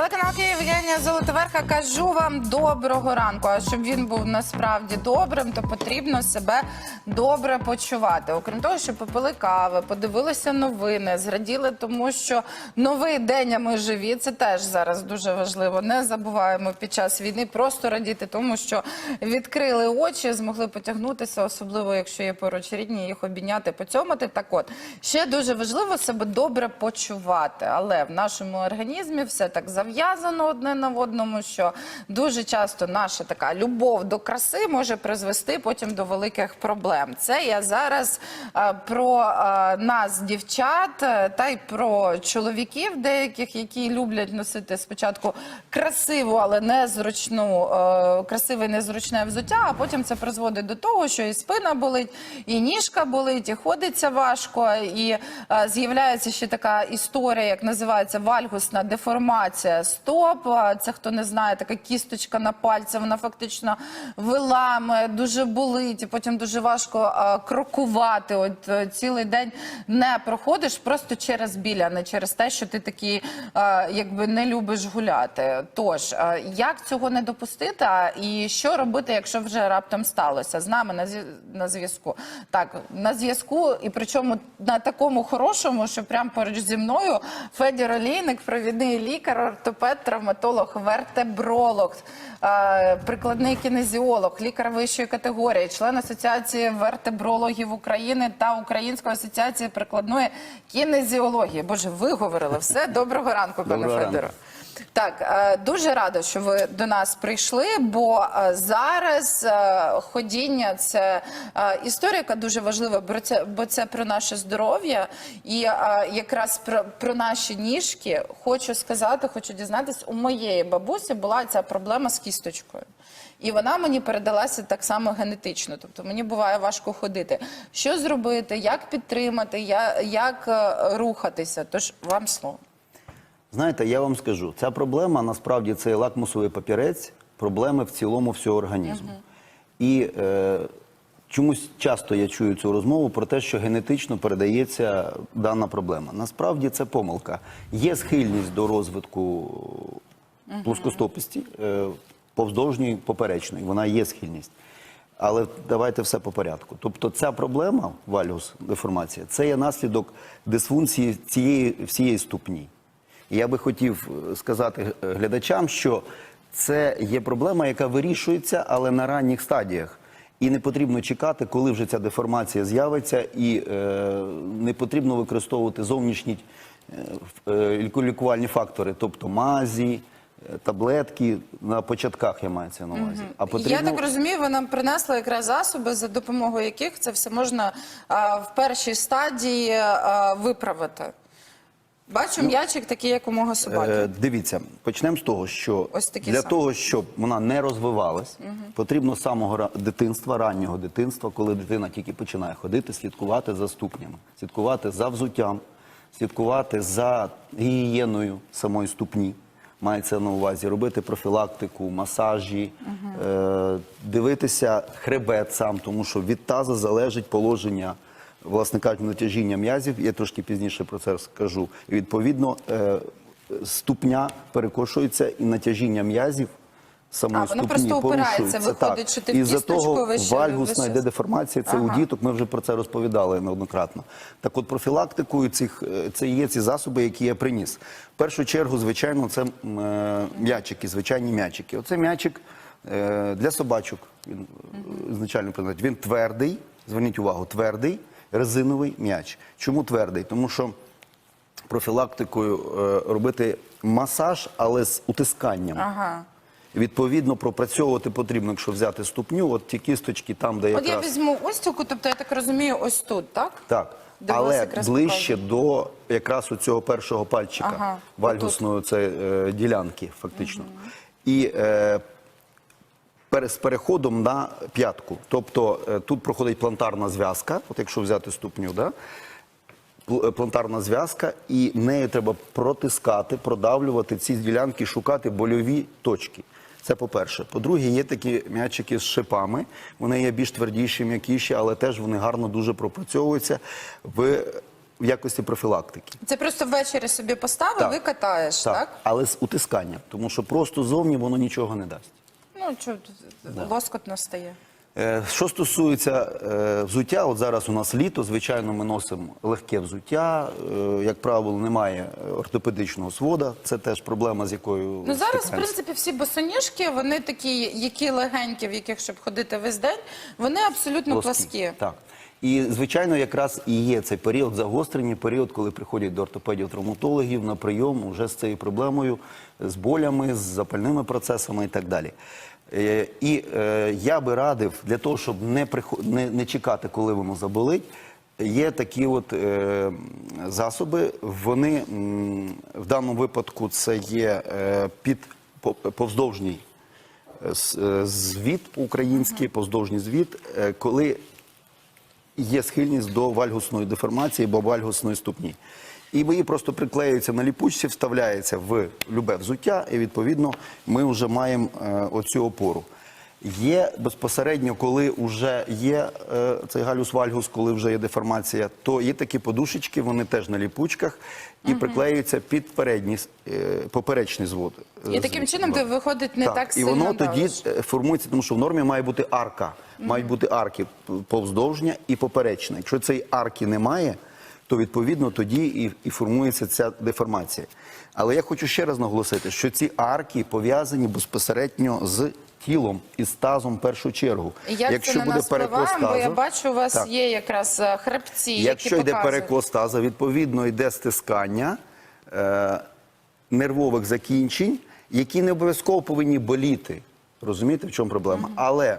Телеканал Київ Євгенія Золотоверха. Кажу вам доброго ранку. А щоб він був насправді добрим, то потрібно себе добре почувати. Окрім того, що попили кави, подивилися новини, зраділи, тому що новий день, а ми живі. Це теж зараз дуже важливо. Не забуваємо під час війни просто радіти, тому що відкрили очі, змогли потягнутися, особливо якщо є поруч рідні, їх обійняти, поцьомати. Так от ще дуже важливо себе добре почувати, але в нашому організмі все так зав'язано одне на одному, що дуже часто наша така любов до краси може призвести потім до великих проблем. Це я зараз е, про е, нас, дівчат, е, та й про чоловіків деяких, які люблять носити спочатку красиву, але незручну, е, красиве незручне взуття, а потім це призводить до того, що і спина болить, і ніжка болить, і ходиться важко, і з'являється ще така історія, як називається вальгусна деформація стоп. Це хто не знає, така кісточка на пальці, вона фактично виламує, дуже болить, і потім дуже важко крокувати. От е, цілий день не проходиш просто через біль, а не через те, що ти такий, якби не любиш гуляти. Тож як цього не допустити? І що робити, якщо вже раптом сталося? З нами на зв'язку. Так, на зв'язку, і причому на такому хорошому, що прямо поруч зі мною Федір Олійник, провідний лікар, ортопед, травматолог, вертебролог, е, прикладний кінезіолог, лікар вищої категорії, член Асоціації вертебрологів України та Української асоціації прикладної кінезіології. Боже, виговорили все. Доброго ранку, пане. Федоре. Так, е, дуже рада, що ви до нас прийшли, бо е, зараз е, ходіння це історія, яка дуже важлива, бо це, про наше здоров'я і якраз про, про наші ніжки. Хочу сказати, хочу дізнатись, у моєї бабусі була ця проблема з кісточкою. І вона мені передалася так само генетично. Тобто мені буває важко ходити. Що зробити, як підтримати, як рухатися? Тож вам слово. Знаєте, я вам скажу, ця проблема насправді це лакмусовий папірець проблеми в цілому всього організму. І е, чомусь часто я чую цю розмову про те, що генетично передається дана проблема. Насправді це помилка. Є схильність до розвитку плоскостопості, е, повздовжньої, поперечної. Вона є схильність. Але давайте все по порядку. Тобто, ця проблема, вальгус, деформація, це є наслідок дисфункції цієї всієї ступні. Я би хотів е, сказати е, глядачам, що це є проблема, яка вирішується, але на ранніх стадіях. І не потрібно чекати, коли вже ця деформація з'явиться, і е, не потрібно використовувати зовнішні е, е, лікувальні фактори, тобто мазі, таблетки на початках я маю це на увазі. А потрібно Я так розумію, ви нам принесли якраз засоби, за допомогою яких це все можна а, в першій стадії а, виправити. Бачу м'ячик такий, як у мого собаки. Е, дивіться, почнемо з того, що Ось такі для самі. того, щоб вона не розвивалась, потрібно з самого ра- дитинства, раннього дитинства, коли дитина тільки починає ходити, слідкувати за ступнями, слідкувати за взуттям, слідкувати за гігієною самої ступні. Мається на увазі робити профілактику, масажі, е, дивитися хребет сам, тому що від таза залежить положення власне кажучи, натяжіння м'язів. Я трошки пізніше про це скажу. І відповідно е, ступня перекошується і натяжіння м'язів. Самої А, воно ступні просто опирається, порушується. виходить, Так. що ти в І за кісточку того вище- вальгусна вище- йде деформація. Це у діток. Ми вже про це розповідали неоднократно. Так, от профілактикою цих е, це є ці засоби, які я приніс. В першу чергу, звичайно, це м, е, м'ячики, звичайні м'ячики. Оце м'ячик е, для собачок. Він е, ізначально призначений. Він твердий. Зверніть увагу, твердий резиновий м'яч. Чому твердий? Тому що профілактикою е, робити масаж, але з утисканням. Ага. Відповідно, пропрацьовувати потрібно, якщо взяти ступню, от ті кісточки там, де От я візьму ось таку, тобто я так розумію, ось тут, так? Так. Де Але якраз ближче до якраз у цього першого пальчика, Ага, вальгусної це, е, ділянки, фактично. І е, з переходом на п'ятку. Тобто е, тут проходить плантарна зв'язка, от якщо взяти ступню, да? е, плантарна зв'язка, і нею треба протискати, продавлювати ці ділянки, шукати больові точки. Це по-перше. По-друге, є такі м'ячики з шипами. Вони є більш твердіші, м'якіші, але теж вони гарно дуже пропрацьовуються. В в якості профілактики. Це просто ввечері собі поставив, Так. і катаєш, так? Але з утисканням, тому що просто зовні воно нічого не дасть. Ну, що лоскотно стає. Е, Що стосується е, взуття, от зараз у нас літо, звичайно, ми носимо легке взуття. Е, як правило, немає ортопедичного свода. Це теж проблема, з якою Ну зараз, в принципі, всі босоніжки, вони такі, які легенькі, в яких щоб ходити весь день, вони абсолютно пласкі. Так. І, звичайно, якраз і є цей період загострення, період, коли приходять до ортопедів-травматологів на прийом уже з цією проблемою, з болями, з запальними процесами і так далі. Е, І е, я би радив для того, щоб не, приход... не, не чекати, коли воно заболить, є такі от е, засоби. Вони в даному випадку це є е, під по- повздовжній е, звіт український, повздовжній звіт, е, коли є схильність до вальгусної деформації або вальгусної ступні. І її просто приклеюються на ліпучці, вставляється в любе взуття, і відповідно ми вже маємо е, оцю опору. Є безпосередньо, коли вже є е, цей галюс-вальгус, коли вже є деформація, то є такі подушечки, вони теж на ліпучках і приклеюються під передній, е, поперечний звод. е, І таким чином ти виходить не так, і сильно воно тоді е, формується, тому що в нормі має бути арка. Мають бути арки повздовжня і поперечна. Якщо цієї арки немає, то відповідно тоді і, і формується ця деформація. Але я хочу ще раз наголосити, що ці арки пов'язані безпосередньо з тілом і з тазом в першу чергу. Як це на нас впливає, бо я бачу, у вас Так. є якраз е, хребці, Якщо які йде показують. перекос таза, відповідно йде стискання е, нервових закінчень, які не обов'язково повинні боліти. Розумієте, в чому проблема? Але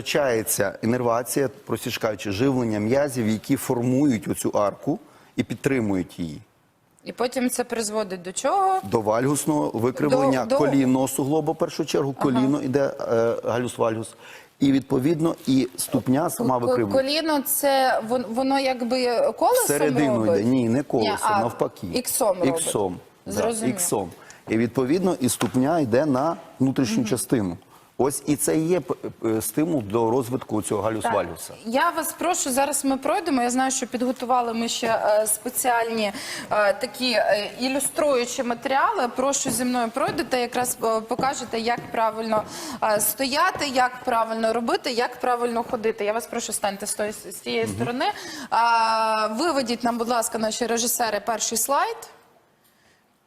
втрачається інервація, простіше кажучи, живлення м'язів, які формують оцю арку і підтримують її. І потім це призводить до чого? До вальгусного викривлення До- до- колінного суглоба, в першу чергу, коліно йде е, галюс-вальгус. І відповідно і ступня сама викривлює. Коліно це вон- воно якби колесом Всередину робить? йде. Ні, не колесом, Ні, а навпаки. Іксом робить. Іксом. Да, іксом. І відповідно і ступня йде на внутрішню частину. Ось і це є п- е, стимул до розвитку цього галюс-вальгуса. Я вас прошу, зараз ми пройдемо. Я знаю, що підготували ми ще е, спеціальні е, такі е, ілюструючі матеріали. Прошу зі мною пройдете, якраз е, покажете, як правильно е, стояти, як правильно робити, як правильно ходити. Я вас прошу, станьте з з цієї сторони. А, Виведіть нам, будь ласка, наші режисери, перший слайд.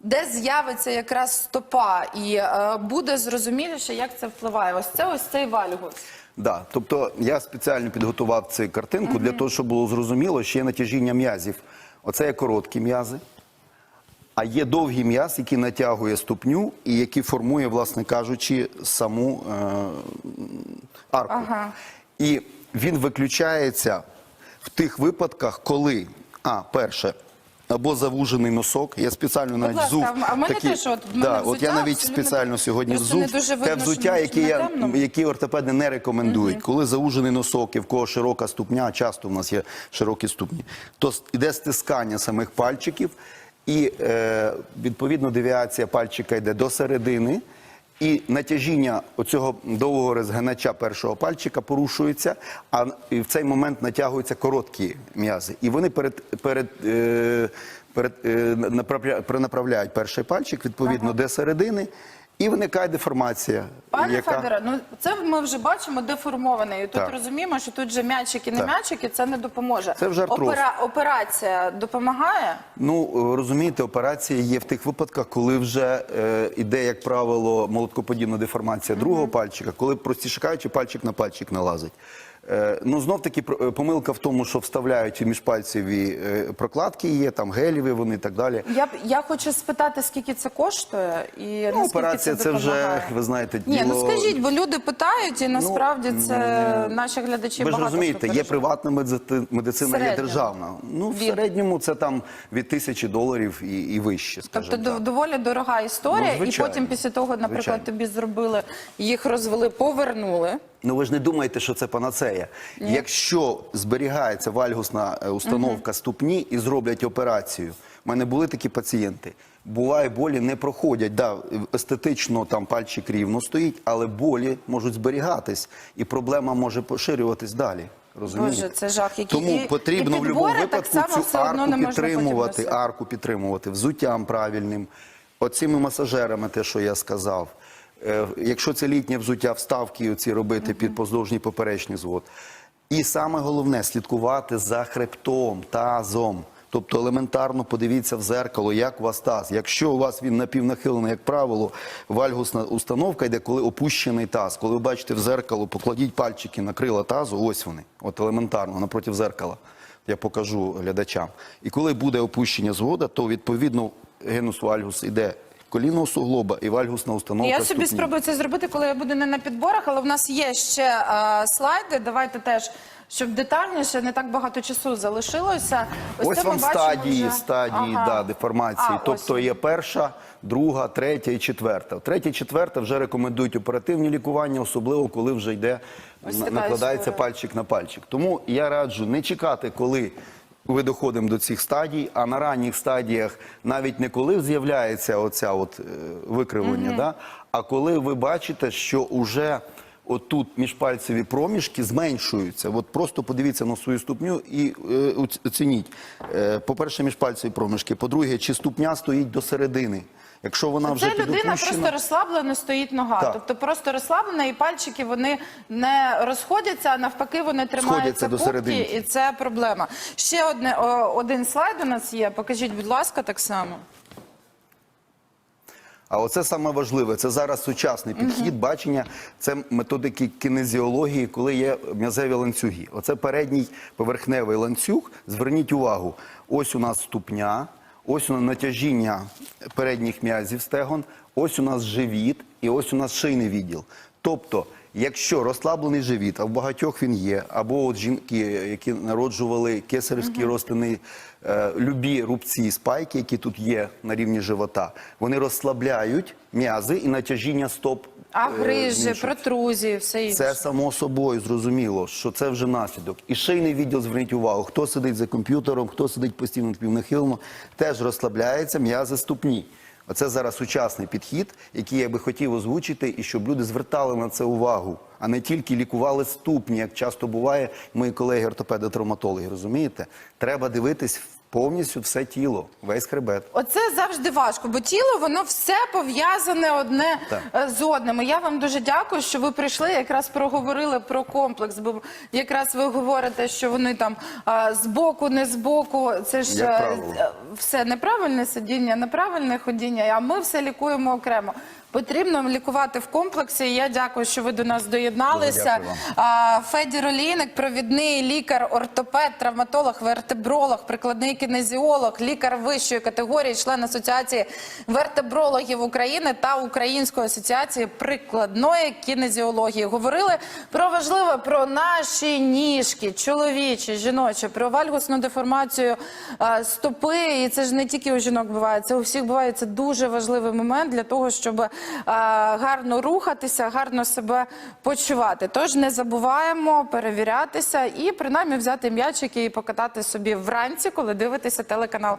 Де з'явиться якраз стопа, і е, буде зрозуміліше, як це впливає. Ось це ось цей вальгус. Да, тобто я спеціально підготував цю картинку для того, щоб було зрозуміло, що є натяжіння м'язів. Оце є короткі м'язи, а є довгий м'яз, який натягує ступню і який формує, власне кажучи, саму е, арку. Ага. І він виключається в тих випадках, коли, а, перше, або завужений носок. Я спеціально навіть ласка, взув. а в мене такі- теж от в мене да, от я навіть спеціально сьогодні просто не взув дуже те видно, що взуття, яке я, які ортопеди не рекомендують. Коли завужений носок і в кого широка ступня, часто в нас є широкі ступні, то іде стискання самих пальчиків, і е, відповідно девіація пальчика йде до середини. І натяжіння оцього довгого розгинача першого пальчика порушується, а в цей момент натягуються короткі м'язи. І вони перед, перед, перед, перед, направляють перший пальчик, відповідно, до середини, і виникає деформація. Пане яка... Федоре, ну це ми вже бачимо деформоване. І тут Так. розуміємо, що тут же м'ячики, не м'ячики, це не допоможе. Це вже артроз. операція допомагає? Ну е, розумієте, операція є в тих випадках, коли вже е, іде, як правило, молоткоподібна деформація другого пальчика, коли простіше кажучи, пальчик на пальчик налазить. Е, ну знов таки е, помилка в тому, що вставляють міжпальцеві е, прокладки, є там гелєві, вони і так далі. Я я хочу спитати, скільки це коштує, і Ну, операція це це вже, ви знаєте, Ні, ну скажіть, бо люди питають, і насправді це наші глядачі Ви ж розумієте, є приватна медици- медицина, є державна. Ну, в Від? середньому це там від тисячі доларів і, і вище, скажімо Тобто так. доволі дорога історія, Ну, і потім після того, наприклад, Звичайно. тобі зробили, їх розвели, повернули. Ну ви ж не думаєте, що це панацея. Якщо зберігається вальгусна е, установка ступні і зроблять операцію, у мене були такі пацієнти. Буває, болі не проходять. Да, естетично там пальчик рівно стоїть, але болі можуть зберігатись, і проблема може поширюватись далі. Розумієте? Боже, це жах, який- Тому і- потрібно і в будь-якому випадку цю арку підтримувати, арку підтримувати, взуттям правильним, оцими масажерами, те, що я сказав. Е, Якщо це літнє взуття, вставки оці робити під поздовжній поперечний звод. І саме головне слідкувати за хребтом, тазом. Тобто елементарно подивіться в зеркало, як у вас таз. Якщо у вас він напівнахилений, як правило, вальгусна установка йде, коли опущений таз. Коли ви бачите в зеркало, покладіть пальчики на крила тазу, ось вони, от елементарно, напроти зеркала. Я покажу глядачам. І коли буде опущення згода, то відповідно генус вальгус йде колінного суглоба і вальгусна установка. Я собі ступні. спробую це зробити, коли я буду не на підборах, але в нас є ще е, слайди. Давайте теж, щоб детальніше, не так багато часу залишилося. Ось, це ми вам бачимо стадії, вже. стадії Ага. да, деформації. А, тобто ось. є перша, друга, третя і четверта. Третя, і четверта вже рекомендують оперативні лікування, особливо коли вже йде Ось накладається історія. пальчик на пальчик. Тому я раджу не чекати, коли. Ви доходимо до цих стадій, а на ранніх стадіях навіть не коли з'являється оця от е, викривлення, да, а коли ви бачите, що вже отут міжпальцеві проміжки зменшуються. От просто подивіться на свою ступню і е, оцініть. Е, по-перше, міжпальцеві проміжки. По-друге, чи ступня стоїть до середини. Якщо вона вже Це людина підопущена, просто розслаблено стоїть нога. Так. Тобто просто розслаблена, і пальчики вони не розходяться, а навпаки, вони тримаються до кубки, серединки. і це проблема. Ще одне о, один слайд у нас є. Покажіть, будь ласка, так само. А оце саме важливе. Це зараз сучасний підхід, бачення. Це методики кінезіології, коли є м'язеві ланцюги. Оце передній поверхневий ланцюг. Зверніть увагу, ось у нас ступня, ось у нас натяжіння передніх м'язів стегон, ось у нас живіт і ось у нас шийний відділ. Тобто, якщо розслаблений живіт, а в багатьох він є, або от жінки, які народжували кесарівський розтини, е, любі рубці, спайки, які тут є на рівні живота, вони розслабляють м'язи і натяжіння стоп. А е, грижі, протрузії, все інше. Це само собою зрозуміло, що це вже наслідок. І шийний відділ, зверніть увагу, хто сидить за комп'ютером, хто сидить постійно півнахилено, теж розслабляється м'язи ступні. Оце зараз сучасний підхід, який я би хотів озвучити, і щоб люди звертали на це увагу, а не тільки лікували ступні, як часто буває, мої колеги ортопеди-травматологи, розумієте? Треба дивитись повністю все тіло, весь хребет. Оце завжди важко, бо тіло воно все пов'язане одне Так. е, з одним. І Я вам дуже дякую, що ви прийшли. Якраз проговорили про комплекс. Бо якраз ви говорите, що вони там а, збоку, не збоку. Це ж е, е, все неправильне сидіння, неправильне ходіння. А ми все лікуємо окремо. Потрібно лікувати в комплексі. Я дякую, що ви до нас доєдналися. Федір Олійник, провідний лікар, ортопед, травматолог, вертебролог, прикладний кінезіолог, лікар вищої категорії, член Асоціації вертебрологів України та Української асоціації прикладної кінезіології. Говорили про важливе про наші ніжки, чоловічі, жіночі, про вальгусну деформацію стопи. І це ж не тільки у жінок буває, це у всіх буває. Це дуже важливий момент для того, щоб гарно рухатися, гарно себе почувати. Тож не забуваємо перевірятися і принаймні взяти м'ячики і покатати собі вранці, коли дивитеся телеканал.